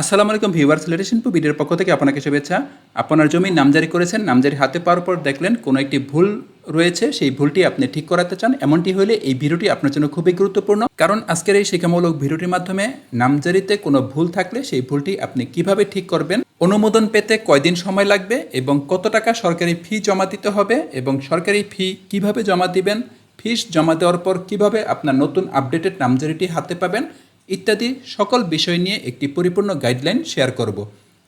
আসসালামু আলাইকুম ভিউয়ার্স লেটেশনপু ভিডিওর পক্ষ থেকে আপনাকে শুভেচ্ছা। আপনার জমি নামজারি করেছেন, নামজারি হাতে পাওয়ার পর দেখলেন কোনো একটি ভুল রয়েছে, সেই ভুলটি আপনি ঠিক করাতে চান। এমনটি হলে এই ভিডিওটি আপনার জন্য খুবই গুরুত্বপূর্ণ। কারণ আজকের এই শিক্ষামূলক ভিডিওটির মাধ্যমে নামজারিতে কোনো ভুল থাকলে সেই ভুলটি আপনি কীভাবে ঠিক করবেন, অনুমোদন পেতে কয়দিন সময় লাগবে এবং কত টাকা সরকারি ফি জমা দিতে হবে এবং সরকারি ফি কীভাবে জমা দিবেন, ফিস জমা দেওয়ার পর কীভাবে আপনার নতুন আপডেটেড নামজারিটি হাতে পাবেন ইত্যাদি সকল বিষয় নিয়ে একটি পরিপূর্ণ গাইডলাইন শেয়ার করব।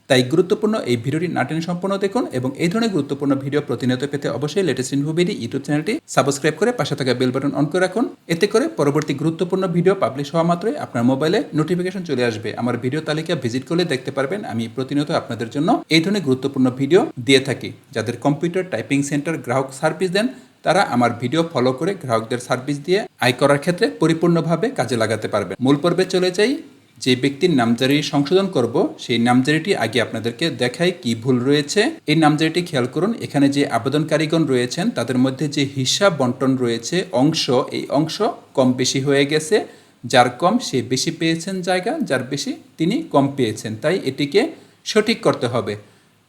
তাই গুরুত্বপূর্ণ এই ভিডিওটি নাটেন সম্পূর্ণ দেখুন এবং এই ধরনের গুরুত্বপূর্ণ ভিডিও প্রতিনিয়ত পেতে অবশ্যই লেটেস্ট ইনফোবিডি ইউটিউব চ্যানেলটি সাবস্ক্রাইব করে পাশে থাকা বেল বাটন অন করে রাখুন। এতে করে পরবর্তী গুরুত্বপূর্ণ ভিডিও পাবলিশ হওয়া মাত্রই আপনার মোবাইলে নোটিফিকেশন চলে আসবে। আমার ভিডিও তালিকা ভিজিট করলে দেখতে পারবেন আমি প্রতিনিয়ত আপনাদের জন্য এই ধরনের গুরুত্বপূর্ণ ভিডিও দিয়ে থাকি। যাদের কম্পিউটার টাইপিং সেন্টার গ্রাহক সার্ভিস দেন, তারা আমার ভিডিও ফলো করে গ্রাহকদের সার্ভিস দিয়ে আয় করার ক্ষেত্রে পরিপূর্ণভাবে কাজে লাগাতে পারবে মূল পর্বে চলে যাই। যে ব্যক্তির নামজারি সংশোধন করব, সেই নামজারিটি আগে আপনাদেরকে দেখাই কি ভুল রয়েছে। এই নামজারিটি খেয়াল করুন, এখানে যে আবেদনকারীগণ রয়েছেন, তাদের মধ্যে যে হিসাব বন্টন রয়েছে, অংশ, এই অংশ কম বেশি হয়ে গেছে। যার কম, সে বেশি পেয়েছেন জায়গা, যার বেশি তিনি কম পেয়েছেন। তাই এটিকে সঠিক করতে হবে।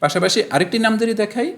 পাশাপাশি আরেকটি নামজারি দেখাই।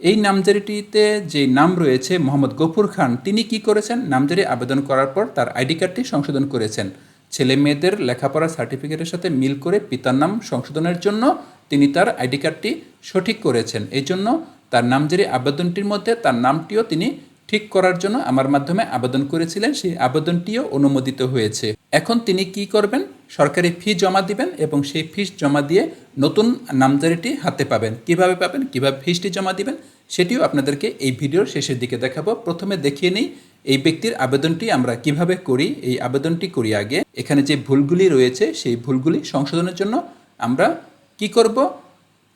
এই নামজারিটিতে যে নাম রয়েছে, মোহাম্মদ গফুর খান, তিনি কি করেছেন? নামজারি আবেদন করার পর তার আইডি কার্ডটি সংশোধন করেছেন। ছেলে মেয়েদের লেখাপড়া সার্টিফিকেটের সাথে মিল করে পিতার নাম সংশোধনের জন্য তিনি তার আইডি কার্ডটি সঠিক করেছেন। এই জন্য তার নামজারি আবেদনটির মধ্যে তার নামটিও তিনি ঠিক করার জন্য আমার মাধ্যমে আবেদন করেছিলেন, সেই আবেদনটিও অনুমোদিত হয়েছে। এখন তিনি কি করবেন? সরকারি ফি জমা দিবেন এবং সেই ফিস জমা দিয়ে নতুন নামজারিটি হাতে পাবেন। কীভাবে পাবেন? কীভাবে ফিসটি জমা দিবেন? সেটিও আপনাদেরকে এই ভিডিওর শেষের দিকে দেখাবো। প্রথমে দেখিয়ে নিই এই ব্যক্তির আবেদনটি আমরা কীভাবে করি, এই আবেদনটি করি আগে। এখানে যে ভুলগুলি রয়েছে, সেই ভুলগুলি সংশোধনের জন্য আমরা কি করব?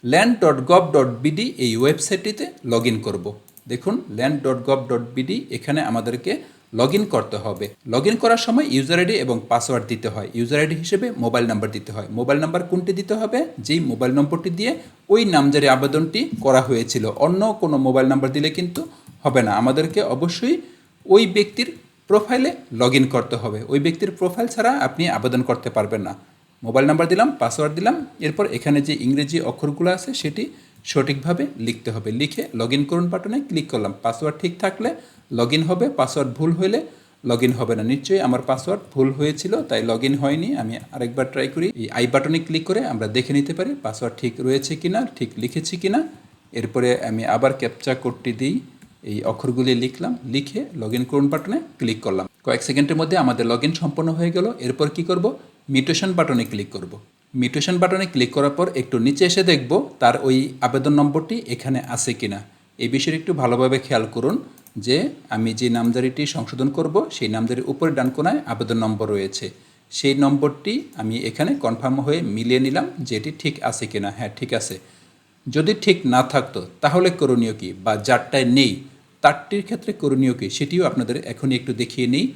Land dot gov dot BD এই ওয়েবসাইটটিতে লগ ইন করব। দেখুন land dot gov dot BD এখানে আমাদেরকে লগ ইন করতে হবে। লগ ইন করার সময় ইউজার আইডি এবং পাসওয়ার্ড দিতে হয়। ইউজার আইডি হিসেবে মোবাইল নাম্বার দিতে হয়। মোবাইল নাম্বার কোনটি দিতে হবে? যেই মোবাইল নম্বরটি দিয়ে ওই নামজারি আবেদনটি করা হয়েছিল। অন্য কোনো মোবাইল নাম্বার দিলে কিন্তু হবে না। আমাদেরকে অবশ্যই ওই ব্যক্তির প্রোফাইলে লগ ইন করতে হবে। ওই ব্যক্তির প্রোফাইল ছাড়া আপনি আবেদন করতে পারবেন না। মোবাইল নাম্বার দিলাম পাসওয়ার্ড দিলাম, এরপর এখানে যে ইংরেজি অক্ষরগুলো আছে সেটি সঠিকভাবে লিখতে হবে। লিখে লগ ইন করুন বাটনে ক্লিক করলাম। পাসওয়ার্ড ঠিক থাকলে লগ ইন হবে পাসওয়ার্ড ভুল হলে লগ ইন হবে না। নিশ্চয়ই আমার পাসওয়ার্ড ভুল হয়েছিল, তাই লগ ইন হয়নি। আমি আরেকবার ট্রাই করি। এই আই বাটনে ক্লিক করে আমরা দেখে নিতে পারি পাসওয়ার্ড ঠিক রয়েছে কি না ঠিক লিখেছি কিনা। এরপরে আমি আবার ক্যাপচা কোডটি দিই। এই অক্ষরগুলি লিখলাম, লিখে লগ ইন করুন বাটনে ক্লিক করলাম। কয়েক সেকেন্ডের মধ্যে আমাদের লগ ইন সম্পন্ন হয়ে গেল। এরপর কি করব? মিউটেশন বাটনে ক্লিক করব। মিউটেশন বাটনে ক্লিক করার পর একটু নিচে এসে দেখব তার ওই আবেদন নম্বরটি এখানে আছে কিনা। এই বিষয়ে একটু ভালোভাবে খেয়াল করুন যে আমি যে নামজারিটি সংশোধন করব, সেই নামজারির উপরে ডান কোনায় আবেদন নম্বর রয়েছে। সেই নম্বরটি আমি এখানে কনফার্ম হয়ে মিলিয়ে নিলাম যে এটি ঠিক আছে কিনা। হ্যাঁ ঠিক আছে। যদি ঠিক না থাকতো, তাহলে করণীয় কী? বা যারটায় নেই তারটির ক্ষেত্রে করণীয় কী? সেটিও আপনাদের এখনই একটু দেখিয়ে নেই।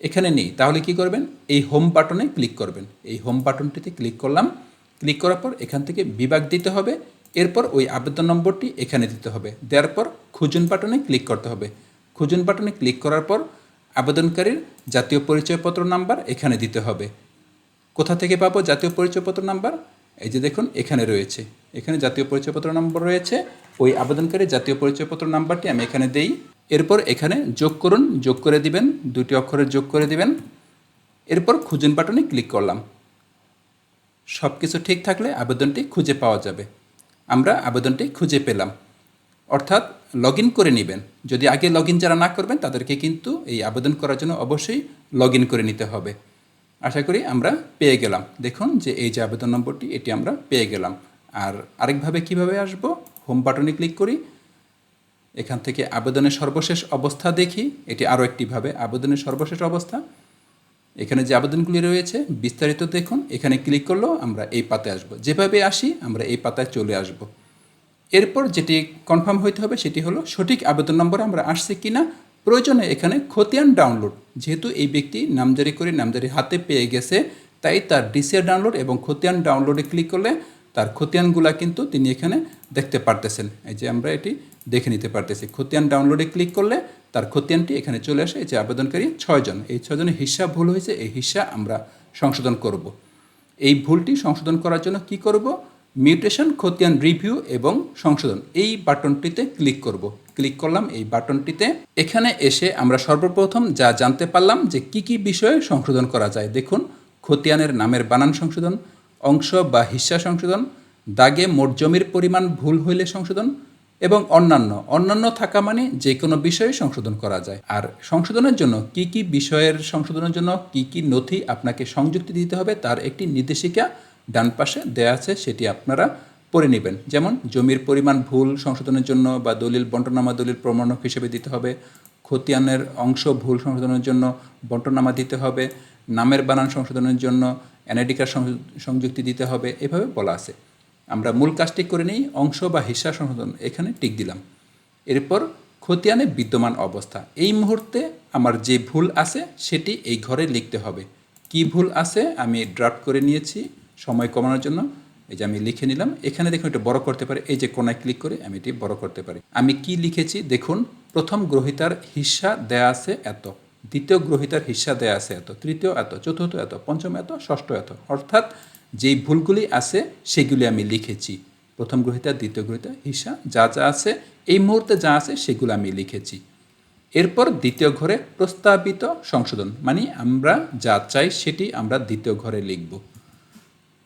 এখানে নেই। তাহলে কি করবেন? এই হোম বাটনে ক্লিক করবেন। এই হোম বাটনটিতে ক্লিক করলাম। ক্লিক করার পর এখান থেকে বিভাগ দিতে হবে। এরপর ওই আবেদন নম্বরটি এখানে দিতে হবে। দেওয়ার পর খুঁজুন বাটনে ক্লিক করতে হবে। খুঁজুন বাটনে ক্লিক করার পর আবেদনকারীর জাতীয় পরিচয়পত্র নাম্বার এখানে দিতে হবে। কোথা থেকে পাবো জাতীয় পরিচয়পত্র নাম্বার এই যে দেখুন, এখানে রয়েছে। এখানে জাতীয় পরিচয়পত্র নম্বর রয়েছে। ওই আবেদনকারী জাতীয় পরিচয়পত্র নাম্বারটি আমি এখানে দেই। এরপর এখানে যোগ করুন, যোগ করে দিবেন, দুটি অক্ষরে যোগ করে দিবেন। এরপর খুঁজুন বাটনে ক্লিক করলাম। সব কিছু ঠিক থাকলে আবেদনটি খুঁজে পাওয়া যাবে। আমরা আবেদনটি খুঁজে পেলাম। অর্থাৎ লগ করে নেবেন। যদি আগে লগ যারা না করবেন, তাদেরকে কিন্তু এই আবেদন করার জন্য অবশ্যই লগ করে নিতে হবে। আশা করি আমরা পেয়ে গেলাম। দেখুন যে এই যে আবেদন নম্বরটি, এটি আমরা পেয়ে গেলাম। আর আরেকভাবে কীভাবে আসব? হোম বাটনে ক্লিক করি। এখান থেকে আবেদনের সর্বশেষ অবস্থা দেখি। এটি আরও একটিভাবে আবেদনের সর্বশেষ অবস্থা। এখানে যে আবেদনগুলি রয়েছে, বিস্তারিত দেখুন। এখানে ক্লিক করলেও আমরা এই পাতায় আসব। যেভাবে আসি, আমরা এই পাতায় চলে আসব। এরপর যেটি কনফার্ম হইতে হবে, সেটি হলো সঠিক আবেদন নম্বর আমরা আসছি কি না প্রয়োজনে এখানে খতিয়ান ডাউনলোড যেহেতু এই ব্যক্তি নামজারি করে নামজারি হাতে পেয়ে গেছে, তাই তার ডিসিআর ডাউনলোড এবং খতিয়ান ডাউনলোডে ক্লিক করলে তার খতিয়ানগুলা কিন্তু তিনি এখানে দেখতে পারতেছেন। এই যে আমরা এটি দেখে নিতে পারতেছি। খতিয়ান ডাউনলোডে ক্লিক করলে তার খতিয়ানটি এখানে চলে আসে। এই যে আবেদনকারী ছয়জন। এই ছয়জনের হিসাব ভুল হয়েছে। এই হিসাব আমরা সংশোধন করব। এই ভুলটি সংশোধন করার জন্য কি করব? মিউটেশন, খতিয়ান রিভিউ এবং সংশোধন। এই বাটনটিতে ক্লিক করব। ক্লিক করলাম। এই বাটনটিতে এখানে এসে আমরা সর্বপ্রথম যা জানতে পারলাম যে কি কি বিষয়ে সংশোধন করা যায়। দেখুন, খতিয়ানের নামের বানান সংশোধন অংশ বা হিস্সা সংশোধন, দাগে মোট জমির পরিমাণ ভুল হইলে সংশোধন এবং অন্যান্য অন্যান্য থাকা মানে যে কোনো বিষয়ে সংশোধন করা যায়। আর সংশোধনের জন্য কি কি বিষয়ের সংশোধনের জন্য কি কি নথি আপনাকে সংযুক্তি দিতে হবে তার একটি নির্দেশিকা ডান পাশে দেয়া আছে, সেটি আপনারা পড়ে নেবেন। যেমন জমির পরিমাণ ভুল সংশোধনের জন্য বা দলিল বন্টনামা দলিল প্রমাণক হিসেবে দিতে হবে, খতিয়ানের অংশ ভুল সংশোধনের জন্য বন্টনামা দিতে হবে, নামের বানান সংশোধনের জন্য অ্যানাডিকার সংযুক্তি দিতে হবে, এভাবে বলা আছে। আমরা মূল কাজটি করে নিই, অংশ বা হিস্সা সংশোধন, এখানে টিক দিলাম। এরপর খতিয়ানে বিদ্যমান অবস্থা। এই মুহূর্তে আমার যে ভুল আছে, সেটি এই ঘরে লিখতে হবে। কি ভুল আছে, আমি ড্রাফট করে নিয়েছি সময় কমানোর জন্য। এই যে আমি লিখে নিলাম, এখানে দেখুন এটা বড় করতে পারি। এই যে কোনায় ক্লিক করে আমি এটি বড় করতে পারি। আমি কি লিখেছি? দেখুন, প্রথম গ্রহিতার হিস্সা দেয়া আছে এত। দ্বিতীয় গ্রহিতার দেয়া আছে এত, তৃতীয় এত, চতুর্থ এত, পঞ্চম এত, ষষ্ঠ এত। অর্থাৎ যেই ভুলগুলি আছে, সেগুলি আমি লিখেছি। প্রথম গ্রহিতা, দ্বিতীয় গ্রহিতা, হিসা, যা যা আছে, এই মুহূর্তে যা আছে, সেগুলো আমি লিখেছি। এরপর দ্বিতীয় ঘরে প্রস্তাবিত সংশোধন মানে আমরা যা চাই, সেটি আমরা দ্বিতীয় ঘরে লিখব।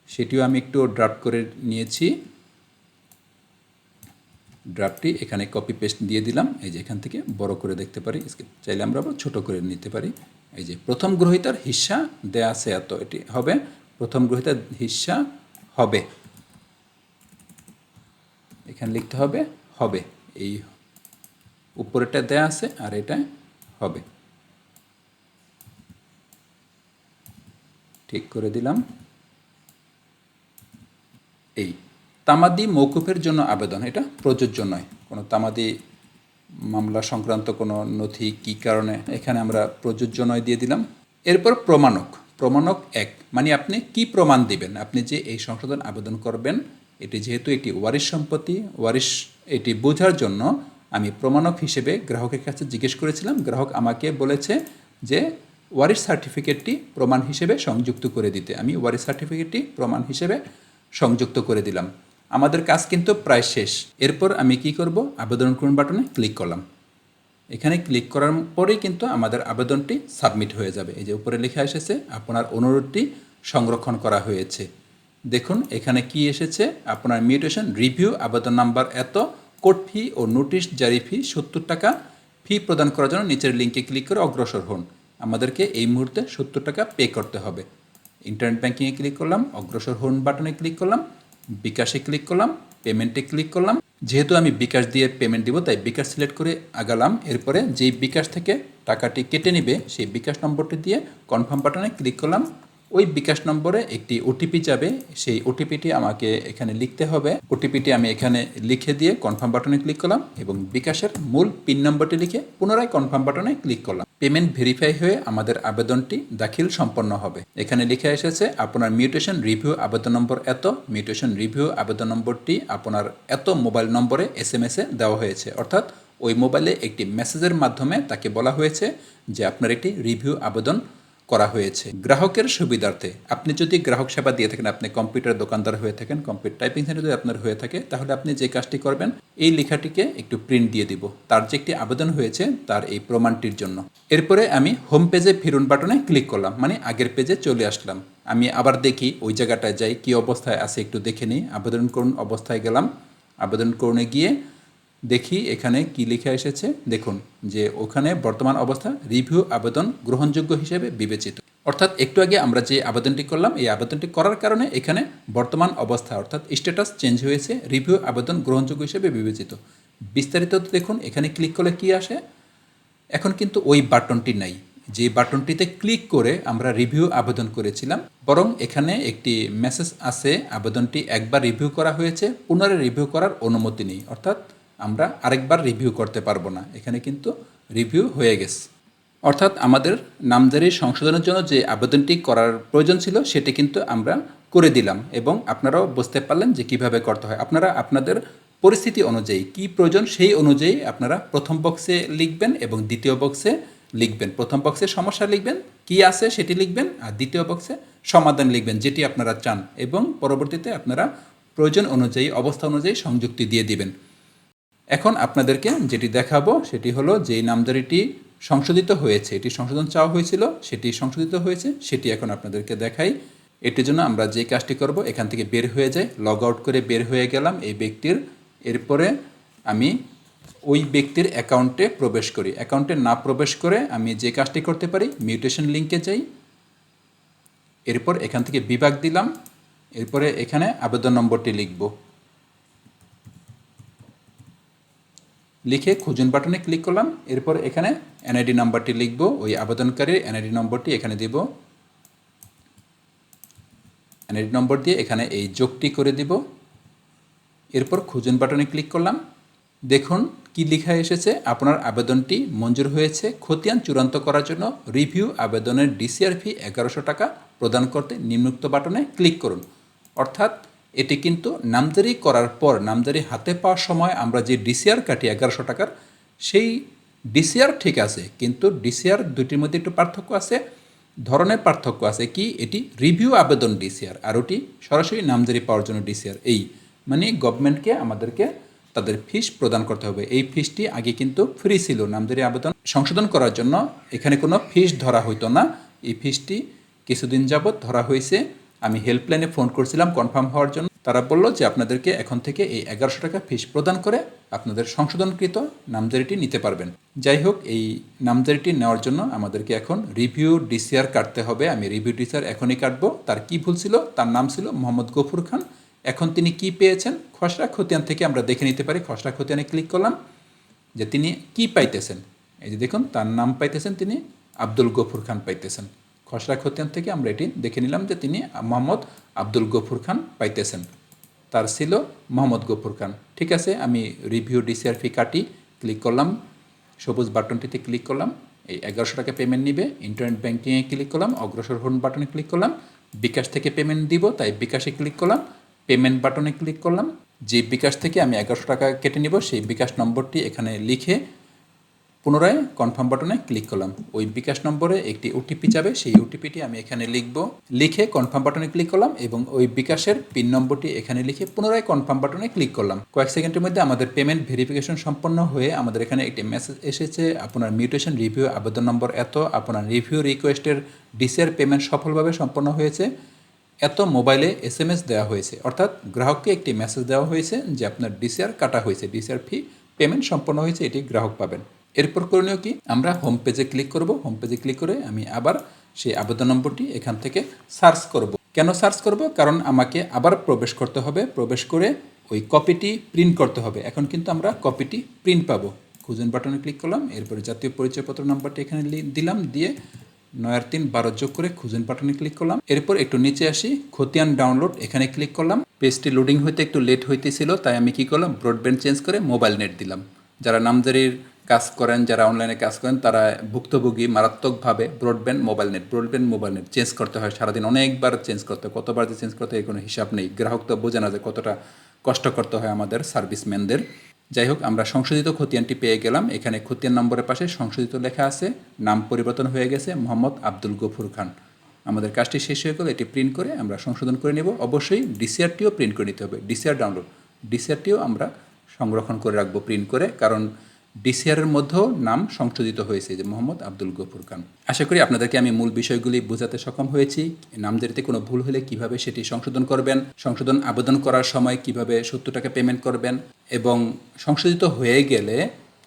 সেটিও আমি একটু ড্রাফট করে নিয়েছি। ড্রাফটটি এখানে কপি পেস্ট দিয়ে দিলাম। এই যে এখান থেকে বড় করে দেখতে পারি। চাইলে আমরা আবার ছোটো করে নিতে পারি। এই যে প্রথম গ্রহিতার হিস্সা দেয়া আছে এত, এটি হবে। প্রথম গ্রহিতার হিস্সা হবে। এখানে লিখতে হবে হবে। এই উপরেটা দেয়া আছে আর এটা হবে। ঠিক করে দিলাম। এই। তামাদি মৌকুফের জন্য আবেদন, এটা প্রযোজ্য নয়। কোনো তামাদি মামলা সংক্রান্ত কোনো নথি কি কারণে এখানে আমরা প্রযোজ্য নয় দিয়ে দিলাম। এরপর প্রমাণক প্রমাণক এক মানে আপনি কি প্রমাণ দিবেন? আপনি যে এই সংশোধন আবেদন করবেন, এটি যেহেতু একটি ওয়ারিশ সম্পত্তি, ওয়ারিশ এটি বোঝার জন্য আমি প্রমাণক হিসেবে গ্রাহকের কাছে জিজ্ঞেস করেছিলাম। গ্রাহক আমাকে বলেছে যে ওয়ারিশ সার্টিফিকেটটি প্রমাণ হিসেবে সংযুক্ত করে দিতে। আমি ওয়ারিশ সার্টিফিকেটটি প্রমাণ হিসেবে সংযুক্ত করে দিলাম। আমাদের কাজ কিন্তু প্রায় শেষ। এরপর আমি কি করব? আবেদন করুন বাটনে ক্লিক করলাম। এখানে ক্লিক করার পরেই কিন্তু আমাদের আবেদনটি সাবমিট হয়ে যাবে। এই যে উপরে লেখা এসেছে, আপনার অনুরোধটি সংরক্ষণ করা হয়েছে। দেখুন, এখানে কি এসেছে? আপনার মিউটেশন রিভিউ আবেদন নাম্বার এত কোর্ট ফি ও নোটিশ জারি ফি সত্তর টাকা। ফি প্রদান করার জন্য নিচের লিঙ্কে ক্লিক করে অগ্রসর হন। আমাদেরকে এই মুহূর্তে সত্তর টাকা পে করতে হবে। ইন্টারনেট ব্যাঙ্কিংয়ে ক্লিক করলাম, অগ্রসর হন বাটনে ক্লিক করলাম। বিকাশে ক্লিক করলাম পেমেন্টে ক্লিক করলাম। যেহেতু আমি বিকাশ দিয়ে পেমেন্ট দিব, তাই বিকাশ সিলেক্ট করে আগালাম। এরপরে যেই বিকাশ থেকে টাকাটি কেটে নিবে, সেই বিকাশ নম্বরটি দিয়ে কনফার্ম বাটনে ক্লিক করলাম। ওই বিকাশ নম্বরে একটি ওটিপি যাবে। সেই ওটিপিটি আমাকে এখানে লিখতে হবে। ওটিপিটি আমি এখানে লিখে দিয়ে কনফার্ম বাটনে ক্লিক করলাম এবং বিকাশের মূল পিন নম্বরটি লিখে পুনরায় কনফার্ম বাটনে ক্লিক করলাম। পেমেন্ট ভেরিফাই হয়ে আমাদের আবেদনটি দাখিল সম্পন্ন হবে। এখানে লিখে এসেছে, আপনার মিউটেশন রিভিউ আবেদন নম্বর এত। মিউটেশন রিভিউ আবেদন নম্বরটি আপনার এত মোবাইল নম্বরে এস এম এসে দেওয়া হয়েছে। অর্থাৎ ওই মোবাইলে একটি মেসেজের মাধ্যমে তাকে বলা হয়েছে যে আপনার একটি রিভিউ আবেদন করা হয়েছে। গ্রাহকের সুবিধার্থে আপনি যদি গ্রাহক সেবা দিয়ে থাকেন, আপনি কম্পিউটার দোকানদার হয়ে থাকেন, কম্পিউটার টাইপিং সেন্টার যদি আপনার হয়ে থাকে, তাহলে আপনি যে কাজটি করবেন, এই লেখাটিকে একটু প্রিন্ট দিয়ে দিব। তার যে একটি আবেদন হয়েছে, তার এই প্রমাণটির জন্য। এরপরে আমি হোম পেজে ফিরুন বাটনে ক্লিক করলাম মানে আগের পেজে চলে আসলাম। আমি আবার দেখি ওই জায়গাটায় যাই, কি অবস্থায় আছে একটু দেখে নিই। আবেদন করুন অবস্থায় গেলাম। আবেদন করুনে গিয়ে দেখি এখানে কি লেখা এসেছে। দেখুন, যে ওখানে বর্তমান অবস্থা রিভিউ আবেদন গ্রহণযোগ্য হিসেবে বিবেচিত। অর্থাৎ একটু আগে আমরা যে আবেদনটি করলাম, এই আবেদনটি করার কারণে এখানে বর্তমান অবস্থা, অর্থাৎ স্ট্যাটাস চেঞ্জ হয়েছে, রিভিউ আবেদন গ্রহণযোগ্য হিসেবে বিবেচিত। বিস্তারিত দেখুন, এখানে ক্লিক করলে কি আসে? এখন কিন্তু ওই বাটনটি নাই। যে বাটনটিতে ক্লিক করে আমরা রিভিউ আবেদন করেছিলাম, বরং এখানে একটি মেসেজ আছে, আবেদনটি একবার রিভিউ করা হয়েছে, পুনরায় রিভিউ করার অনুমতি নেই। অর্থাৎ আমরা আরেকবার রিভিউ করতে পারব না। এখানে কিন্তু রিভিউ হয়ে গেছে। অর্থাৎ আমাদের নামজারি সংশোধনের জন্য যে আবেদনটি করার প্রয়োজন ছিল, সেটি কিন্তু আমরা করে দিলাম এবং আপনারাও বুঝতে পারলেন যে কীভাবে করতে হয়। আপনারা আপনাদের পরিস্থিতি অনুযায়ী, কি প্রয়োজন সেই অনুযায়ী আপনারা প্রথম বক্সে লিখবেন এবং দ্বিতীয় বক্সে লিখবেন। প্রথম বক্সে সমস্যা লিখবেন, কি আছে সেটি লিখবেন আর দ্বিতীয় বক্সে সমাধান লিখবেন, যেটি আপনারা চান এবং পরবর্তীতে আপনারা প্রয়োজন অনুযায়ী, অবস্থা অনুযায়ী সংযুক্তি দিয়ে দিবেন। এখন আপনাদেরকে যেটি দেখাবো, সেটি হলো যেই নামজারিটি সংশোধিত হয়েছে, এটি সংশোধন চাওয়া হয়েছিল, সেটি সংশোধিত হয়েছে, সেটি এখন আপনাদেরকে দেখাই। এটির জন্য আমরা যে কাজটি করব, এখান থেকে বের হয়ে যাই লগ আউট করে বের হয়ে গেলাম এই ব্যক্তির। এরপরে আমি ওই ব্যক্তির অ্যাকাউন্টে প্রবেশ করি। অ্যাকাউন্টে না প্রবেশ করে আমি যে কাজটি করতে পারি মিউটেশন লিঙ্কে যাই। এরপর এখান থেকে বিভাগ দিলাম। এরপরে এখানে আবেদন নম্বরটি লিখব। লিখে খুঁজুন বাটনে ক্লিক করলাম, এরপর এখানে এনআইডি নাম্বারটি লিখব, ওই আবেদনকারীর এনআইডি নম্বরটি এখানে দিব। এনআইডি নম্বর দিয়ে এখানে এই যোগটি করে দিব। এরপর খুঁজুন বাটনে ক্লিক করলাম, দেখুন কি লেখা এসেছে, আপনার আবেদনটি মঞ্জুর হয়েছে, খতিয়ান চূড়ান্ত করার জন্য রিভিউ আবেদনের ডিসিআর ফি এগারোশো টাকা প্রদান করতে নিম্নোক্ত বাটনে ক্লিক করুন। অর্থাৎ এটি কিন্তু নামজারি করার পর নামজারি হাতে পাওয়ার সময় আমরা যে ডিসিআর কাটি এগারোশো টাকার, সেই ডিসিআর ঠিক আছে, কিন্তু ডিসিআর দুটির মধ্যে একটু পার্থক্য আছে, ধরনের পার্থক্য আছে কি? এটি রিভিউ আবেদন ডিসিআর, আর ওটি সরাসরি নামজারি পাওয়ার জন্য ডিসিআর। এই মানে গভর্নমেন্টকে আমাদেরকে তাদের ফিস প্রদান করতে হবে। এই ফিসটি আগে কিন্তু ফ্রি ছিল নামজারি আবেদন। সংশোধন করার জন্য এখানে কোনো ফিস ধরা হইতো না। এই ফিসটি কিছুদিন যাবৎ ধরা হয়েছে। আমি হেল্পলাইনে ফোন করছিলাম কনফার্ম হওয়ার জন্য। তারা বলল যে আপনাদেরকে এখন থেকে এই এগারোশো টাকা ফিস প্রদান করে আপনাদের সংশোধনকৃত নামজারিটি নিতে পারবেন। যাই হোক, এই নামজারিটি নেওয়ার জন্য আমাদেরকে এখন রিভিউ ডিসিআর কাটতে হবে। আমি রিভিউ ডিসিআর এখনই কাটবো। তার কি ভুল ছিল, তার নাম ছিল মোহাম্মদ গফুর খান। এখন তিনি কি পেয়েছেন, খসড়া খতিয়ান থেকে আমরা দেখে নিতে পারি। খসড়া খতিয়ানে ক্লিক করলাম যে তিনি কি পাইতেছেন। এই যে দেখুন, তার নাম পাইতেছেন তিনি, আব্দুল গফুর খান পাইতেছেন। খসড়া খতিয়ান থেকে আমরা এটি দেখে নিলাম যে তিনি মোহাম্মদ আব্দুল গফুর খান পাইতেছেন। তার ছিল মোহাম্মদ গফুর খান। ঠিক আছে, আমি রিভিউ ডিসিআর ফি কাটি ক্লিক করলাম, সবুজ বাটনটিতে ক্লিক করলাম, এই এগারোশো টাকা পেমেন্ট নিবে ইন্টারনেট ব্যাঙ্কিংয়ে ক্লিক করলাম, অগ্রসর হন বাটনে ক্লিক করলাম, বিকাশ থেকে পেমেন্ট দিব, তাই বিকাশে ক্লিক করলাম পেমেন্ট বাটনে ক্লিক করলাম, যে বিকাশ থেকে আমি এগারোশো টাকা কেটে নিব, সেই বিকাশ নম্বরটি এখানে লিখে পুনরায় কনফার্ম বাটনে ক্লিক করলাম। ওই বিকাশ নম্বরে একটি ওটিপি যাবে, সেই ওটিপিটি আমি এখানে লিখব। লিখে কনফার্ম বাটনে ক্লিক করলাম এবং ওই বিকাশের পিন নম্বরটি এখানে লিখে পুনরায় কনফার্ম বাটনে ক্লিক করলাম। কয়েক সেকেন্ডের মধ্যে আমাদের পেমেন্ট ভেরিফিকেশন সম্পন্ন হয়ে আমাদের এখানে একটি মেসেজ এসেছে, আপনার মিউটেশন রিভিউ আবেদন নম্বর এত, আপনার রিভিউ রিকোয়েস্টের ডিসিআর পেমেন্ট সফলভাবে সম্পন্ন হয়েছে, এত মোবাইলে এস এম এস দেওয়া হয়েছে। অর্থাৎ গ্রাহককে একটি মেসেজ দেওয়া হয়েছে যে আপনার ডিসিআর কাটা হয়েছে ডিসিআর ফি পেমেন্ট সম্পন্ন হয়েছে, এটি গ্রাহক পাবেন। এরপর করণীয় কি? আমরা হোম পেজে ক্লিক করব। হোম পেজে ক্লিক করে আমি আবার সেই আবেদন নম্বরটি এখান থেকে সার্চ করব। কেন সার্চ করব? কারণ আমাকে আবার প্রবেশ করতে হবে। প্রবেশ করে ওই কপিটি প্রিন্ট করতে হবে। এখন কিন্তু আমরা কপিটি প্রিন্ট পাবো। খুঁজুন বাটনে ক্লিক করলাম। এরপরে জাতীয় পরিচয়পত্র নাম্বারটি এখানে দিলাম। দিয়ে নয়ার তিন বারো যোগ করে খুঁজুন বাটনে ক্লিক করলাম। এরপর একটু নিচে আসি। খতিয়ান ডাউনলোড এখানে ক্লিক করলাম। পেজটি লোডিং হইতে একটু লেট হইতেছিল। তাই আমি কি করলাম? ব্রডব্যান্ড চেঞ্জ করে মোবাইল নেট দিলাম। যারা নামজারির কাজ করেন, যারা অনলাইনে কাজ করেন, তারা ভুক্তভোগী, মারাত্মকভাবে broadband mobile net broadband mobile net change করতে হয়। সারাদিন অনেকবার চেঞ্জ করতে হয়। কতবার যে চেঞ্জ করতে হয় কোনো হিসাব নেই। গ্রাহক তো বোঝে না যে কতটা কষ্ট করতে হয় আমাদের সার্ভিসম্যানদের যাই হোক, আমরা সংশোধিত খতিয়ানটি পেয়ে গেলাম। এখানে খতিয়ান নম্বরের পাশে সংশোধিত লেখা আছে, নাম পরিবর্তন হয়ে গেছে, মোহাম্মদ আব্দুল গফুর খান। আমাদের কাজটি শেষ হয়ে গেলে, এটি প্রিন্ট করে আমরা সংশোধন করে নেব। অবশ্যই ডিসিআরটিও প্রিন্ট করে নিতে হবে। ডিসিআর ডাউনলোড ডিসিআরটিও আমরা সংরক্ষণ করে রাখব প্রিন্ট করে। কারণ ডিসিআরের মধ্যেও নাম সংশোধিত হয়েছে যে মোহাম্মদ আব্দুল গফুর খান। আশা করি আপনাদেরকে আমি মূল বিষয়গুলি বোঝাতে সক্ষম হয়েছি। নামজারিতে কোনো ভুল হলে কীভাবে সেটি সংশোধন করবেন, সংশোধন আবেদন করার সময় কীভাবে সত্তর টাকা পেমেন্ট করবেন এবং সংশোধিত হয়ে গেলে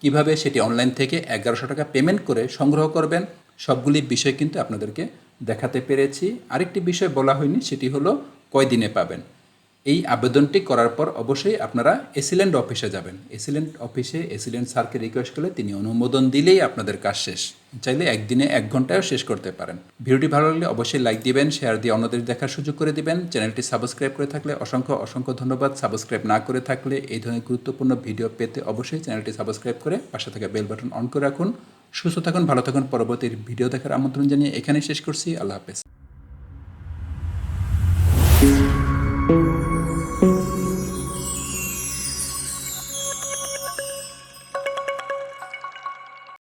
কীভাবে সেটি অনলাইন থেকে এগারোশো টাকা পেমেন্ট করে সংগ্রহ করবেন, সবগুলি বিষয় কিন্তু আপনাদেরকে দেখাতে পেরেছি। আরেকটি বিষয় বলা হয়নি, সেটি হলো কয়দিনে পাবেন। এই আবেদনটি করার পর অবশ্যই আপনারা এসিলেন্ট অফিসে যাবেন। এসিলেন্ট অফিসে এসিলেন্ট স্যারকে রিকোয়েস্ট করলে তিনি অনুমোদন দিলেই আপনাদের কাজ শেষ। চাইলে একদিনে এক ঘন্টায়ও শেষ করতে পারেন। ভিডিওটি ভালো লাগলে অবশ্যই লাইক দিবেন শেয়ার দিয়ে অন্যদের দেখার সুযোগ করে দিবেন। চ্যানেলটি সাবস্ক্রাইব করে থাকলে অসংখ্য অসংখ্য ধন্যবাদ। সাবস্ক্রাইব না করে থাকলে এই ধরনের গুরুত্বপূর্ণ ভিডিও পেতে অবশ্যই চ্যানেলটি সাবস্ক্রাইব করে পাশে থাকা বেল বাটন অন করে রাখুন। সুস্থ থাকুন, ভালো থাকুন। পরবর্তীর ভিডিও দেখার আমন্ত্রণ জানিয়ে এখানেই শেষ করছি। আল্লাহ হাফেজ।